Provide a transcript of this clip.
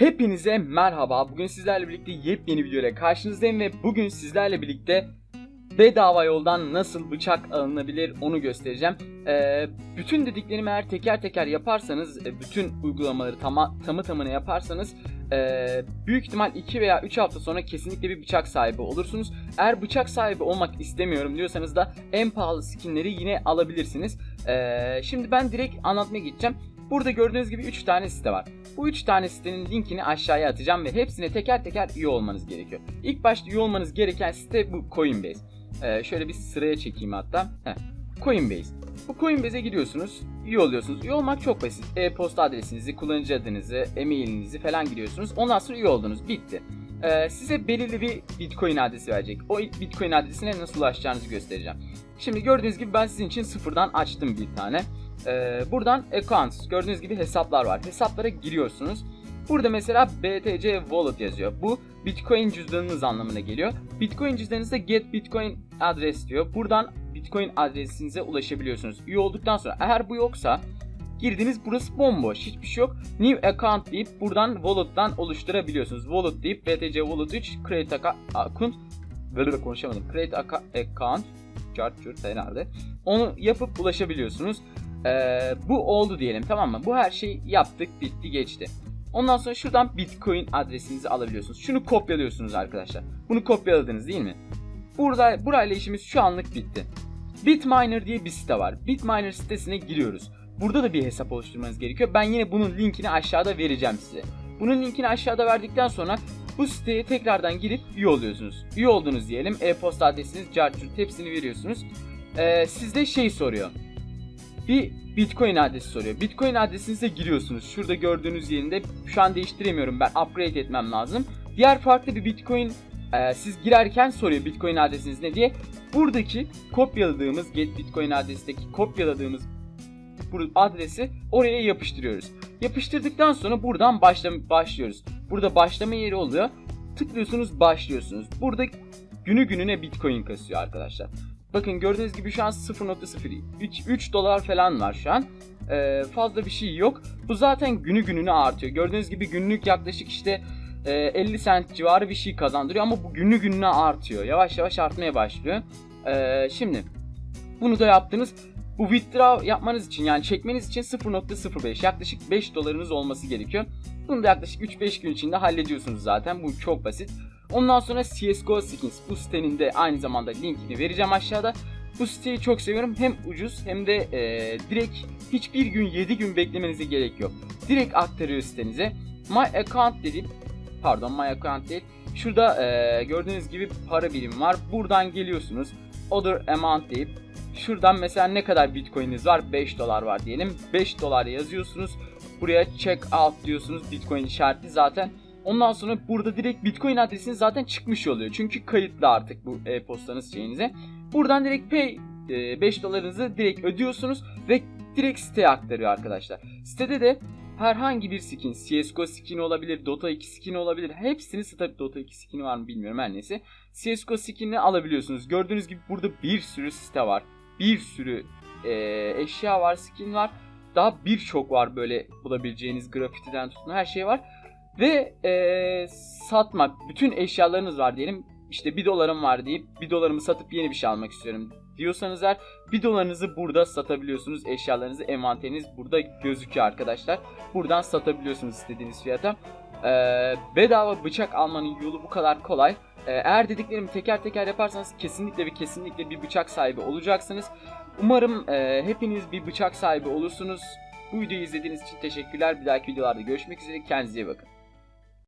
Hepinize merhaba. Bugün sizlerle birlikte yepyeni video ile karşınızdayım ve bugün sizlerle birlikte bedava yoldan nasıl bıçak alınabilir onu göstereceğim. Ee, bütün dediklerimi eğer teker teker yaparsanız, e, bütün uygulamaları tama, tamı tamına yaparsanız e, büyük ihtimal 2 veya 3 hafta sonra kesinlikle bir bıçak sahibi olursunuz. Eğer bıçak sahibi olmak istemiyorum diyorsanız da en pahalı skinleri yine alabilirsiniz. Ee, şimdi ben direkt anlatmaya gideceğim. Burada gördüğünüz gibi 3 tane site var. Bu 3 tane sitenin linkini aşağıya atacağım ve hepsine teker teker üye olmanız gerekiyor. İlk başta üye olmanız gereken site bu Coinbase. Ee, şöyle bir sıraya çekeyim hatta. Heh. Coinbase. Bu Coinbase'e gidiyorsunuz, üye oluyorsunuz. Üye olmak çok basit. E-posta adresinizi, kullanıcı adınızı, e-mailinizi falan giriyorsunuz. Ondan sonra üye oldunuz. Bitti. Ee, size belirli bir Bitcoin adresi verecek. O Bitcoin adresine nasıl ulaşacağınızı göstereceğim. Şimdi gördüğünüz gibi ben sizin için sıfırdan açtım bir tane. Ee, buradan accounts gördüğünüz gibi hesaplar var. Hesaplara giriyorsunuz. Burada mesela BTC Wallet yazıyor. Bu Bitcoin cüzdanınız anlamına geliyor. Bitcoin cüzdanınızda get Bitcoin adres diyor. Buradan Bitcoin adresinize ulaşabiliyorsunuz. Üye olduktan sonra eğer bu yoksa girdiniz burası bomboş hiçbir şey yok. New account deyip buradan wallet'tan oluşturabiliyorsunuz. Wallet deyip BTC Wallet 3 create account böyle konuşamadım. Create account chart chart? Onu yapıp ulaşabiliyorsunuz. Ee, bu oldu diyelim tamam mı? Bu her şeyi yaptık bitti geçti. Ondan sonra şuradan Bitcoin adresinizi alabiliyorsunuz. Şunu kopyalıyorsunuz arkadaşlar. Bunu kopyaladınız değil mi? Burada burayla işimiz şu anlık bitti. Bitminer diye bir site var. Bitminer sitesine giriyoruz. Burada da bir hesap oluşturmanız gerekiyor. Ben yine bunun linkini aşağıda vereceğim size. Bunun linkini aşağıda verdikten sonra bu siteye tekrardan girip üye oluyorsunuz. Üye oldunuz diyelim. E-posta adresiniz, cartçurt hepsini veriyorsunuz. Ee, sizde şey soruyor bir Bitcoin adresi soruyor. Bitcoin adresinize giriyorsunuz. Şurada gördüğünüz yerinde şu an değiştiremiyorum ben upgrade etmem lazım. Diğer farklı bir Bitcoin e, siz girerken soruyor Bitcoin adresiniz ne diye. Buradaki kopyaladığımız get Bitcoin adresindeki kopyaladığımız bu adresi oraya yapıştırıyoruz. Yapıştırdıktan sonra buradan başla başlıyoruz. Burada başlama yeri oluyor. Tıklıyorsunuz başlıyorsunuz. Burada günü gününe Bitcoin kasıyor arkadaşlar. Bakın gördüğünüz gibi şu an 0.03 3, 3 dolar falan var şu an. Ee, fazla bir şey yok. Bu zaten günü gününe artıyor. Gördüğünüz gibi günlük yaklaşık işte e, 50 cent civarı bir şey kazandırıyor ama bu günü gününe artıyor. Yavaş yavaş artmaya başlıyor. Ee, şimdi bunu da yaptınız. Bu withdraw yapmanız için yani çekmeniz için 0.05 yaklaşık 5 dolarınız olması gerekiyor. Bunu da yaklaşık 3-5 gün içinde hallediyorsunuz zaten. Bu çok basit. Ondan sonra CSGO Skins bu sitenin de aynı zamanda linkini vereceğim aşağıda. Bu siteyi çok seviyorum. Hem ucuz hem de e, direkt hiçbir gün 7 gün beklemenize gerek yok. Direkt aktarıyor sitenize. My account dedim. Pardon my account değil. Şurada e, gördüğünüz gibi para birimi var. Buradan geliyorsunuz. Other amount deyip şuradan mesela ne kadar bitcoin'iniz var? 5 dolar var diyelim. 5 dolar yazıyorsunuz. Buraya check out diyorsunuz. Bitcoin işareti zaten Ondan sonra burada direkt Bitcoin adresiniz zaten çıkmış oluyor. Çünkü kayıtlı artık bu e-postanız şeyinize. Buradan direkt pay 5 dolarınızı direkt ödüyorsunuz ve direkt siteye aktarıyor arkadaşlar. Sitede de herhangi bir skin, CSGO skin'i olabilir, Dota 2 skin'i olabilir. Hepsini tabii Dota 2 skin'i var mı bilmiyorum her neyse. CSGO skin'ini alabiliyorsunuz. Gördüğünüz gibi burada bir sürü site var. Bir sürü e, eşya var, skin var. Daha birçok var böyle bulabileceğiniz grafitiden tutun her şey var. Ve ee, satmak. Bütün eşyalarınız var diyelim. İşte 1 dolarım var deyip 1 dolarımı satıp yeni bir şey almak istiyorum diyorsanız eğer 1 dolarınızı burada satabiliyorsunuz. Eşyalarınızı, envanteriniz burada gözüküyor arkadaşlar. Buradan satabiliyorsunuz istediğiniz fiyata. Ee, bedava bıçak almanın yolu bu kadar kolay. Ee, eğer dediklerimi teker teker yaparsanız kesinlikle ve kesinlikle bir bıçak sahibi olacaksınız. Umarım e, hepiniz bir bıçak sahibi olursunuz. Bu videoyu izlediğiniz için teşekkürler. Bir dahaki videolarda görüşmek üzere. Kendinize iyi bakın.